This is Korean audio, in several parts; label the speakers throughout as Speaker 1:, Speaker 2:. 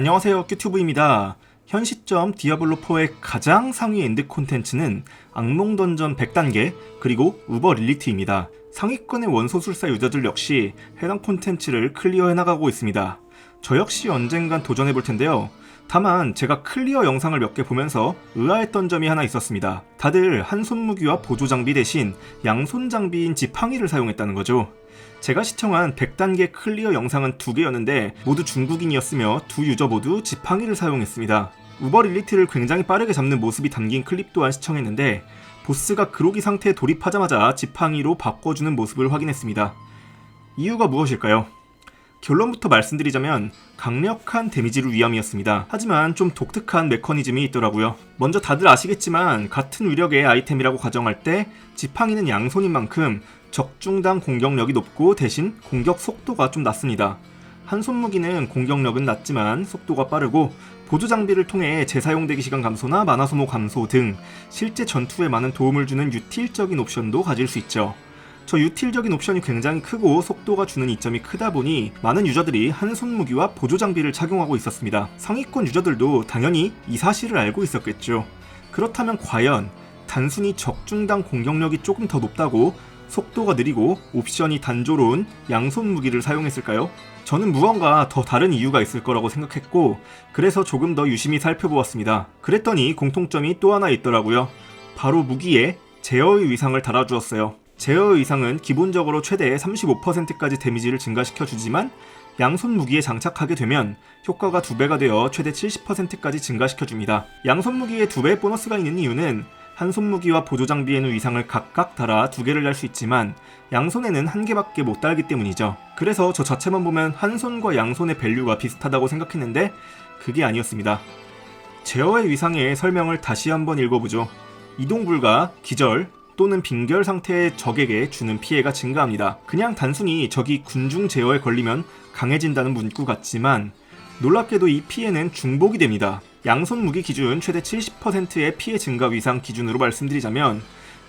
Speaker 1: 안녕하세요 큐튜브입니다. 현 시점 디아블로4의 가장 상위 엔드 콘텐츠는 악몽 던전 100단계 그리고 우버 릴리트입니다. 상위권의 원소술사 유저들 역시 해당 콘텐츠를 클리어해 나가고 있습니다. 저 역시 언젠간 도전해 볼 텐데요. 다만 제가 클리어 영상을 몇 개 보면서 의아했던 점이 하나 있었습니다. 다들 한 손 무기와 보조 장비 대신 양손 장비인 지팡이를 사용했다는 거죠. 제가 시청한 100단계 클리어 영상은 두 개였는데 모두 중국인이었으며 두 유저 모두 지팡이를 사용했습니다. 우버 릴리트를 굉장히 빠르게 잡는 모습이 담긴 클립 또한 시청했는데 보스가 그로기 상태에 돌입하자마자 지팡이로 바꿔주는 모습을 확인했습니다. 이유가 무엇일까요? 결론부터 말씀드리자면 강력한 데미지를 위함이었습니다. 하지만 좀 독특한 메커니즘이 있더라고요. 먼저 다들 아시겠지만 같은 위력의 아이템이라고 가정할 때 지팡이는 양손인 만큼 적중당 공격력이 높고 대신 공격 속도가 좀 낮습니다. 한 손 무기는 공격력은 낮지만 속도가 빠르고 보조 장비를 통해 재사용 대기 시간 감소나 만화 소모 감소 등 실제 전투에 많은 도움을 주는 유틸적인 옵션도 가질 수 있죠. 저 유틸적인 옵션이 굉장히 크고 속도가 주는 이점이 크다 보니 많은 유저들이 한 손 무기와 보조 장비를 착용하고 있었습니다. 상위권 유저들도 당연히 이 사실을 알고 있었겠죠. 그렇다면 과연 단순히 적중당 공격력이 조금 더 높다고 속도가 느리고 옵션이 단조로운 양손 무기를 사용했을까요? 저는 무언가 더 다른 이유가 있을 거라고 생각했고 그래서 조금 더 유심히 살펴보았습니다. 그랬더니 공통점이 또 하나 있더라고요. 바로 무기에 제어의 위상을 달아주었어요. 제어의 위상은 기본적으로 최대 35%까지 데미지를 증가시켜 주지만 양손 무기에 장착하게 되면 효과가 2배가 되어 최대 70%까지 증가시켜 줍니다. 양손 무기에 2배의 보너스가 있는 이유는 한손 무기와 보조 장비에는 위상을 각각 달아 두 개를 달 수 있지만 양손에는 한 개밖에 못 달기 때문이죠. 그래서 저 자체만 보면 한 손과 양손의 밸류가 비슷하다고 생각했는데 그게 아니었습니다. 제어의 위상의 설명을 다시 한번 읽어보죠. 이동 불가, 기절 또는 빈결 상태의 적에게 주는 피해가 증가합니다. 그냥 단순히 적이 군중 제어에 걸리면 강해진다는 문구 같지만 놀랍게도 이 피해는 중복이 됩니다. 양손 무기 기준 최대 70%의 피해 증가 위상 기준으로 말씀드리자면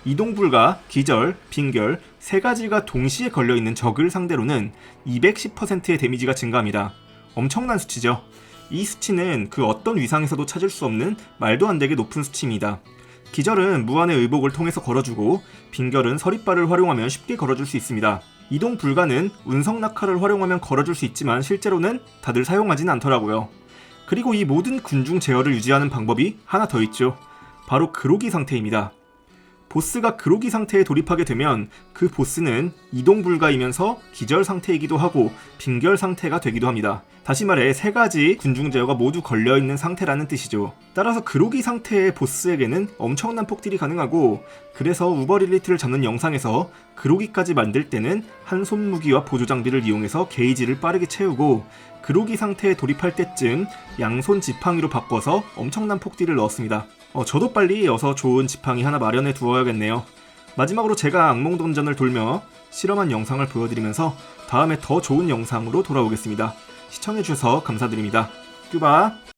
Speaker 1: 이동 불가, 기절, 빈결 세 가지가 동시에 걸려 있는 적을 상대로는 210%의 데미지가 증가합니다. 엄청난 수치죠. 이 수치는 그 어떤 위상에서도 찾을 수 없는 말도 안 되게 높은 수치입니다. 기절은 무한의 의복을 통해서 걸어주고 빈결은 서리발을 활용하면 쉽게 걸어줄 수 있습니다. 이동 불가는 운석 낙하를 활용하면 걸어줄 수 있지만 실제로는 다들 사용하진 않더라고요. 그리고 이 모든 군중 제어를 유지하는 방법이 하나 더 있죠. 바로 그로기 상태입니다. 보스가 그로기 상태에 돌입하게 되면 그 보스는 이동 불가이면서 기절 상태이기도 하고 빈결 상태가 되기도 합니다. 다시 말해 세 가지 군중 제어가 모두 걸려 있는 상태라는 뜻이죠. 따라서 그로기 상태의 보스에게는 엄청난 폭딜이 가능하고 그래서 우버릴리트를 잡는 영상에서 그로기까지 만들 때는 한 손 무기와 보조 장비를 이용해서 게이지를 빠르게 채우고 그로기 상태에 돌입할 때쯤 양손 지팡이로 바꿔서 엄청난 폭딜을 넣었습니다. 어, 저도 빨리 어서 좋은 지팡이 하나 마련해 두어야겠네요. 마지막으로 제가 악몽 던전을 돌며 실험한 영상을 보여드리면서 다음에 더 좋은 영상으로 돌아오겠습니다. 시청해주셔서 감사드립니다. 큐바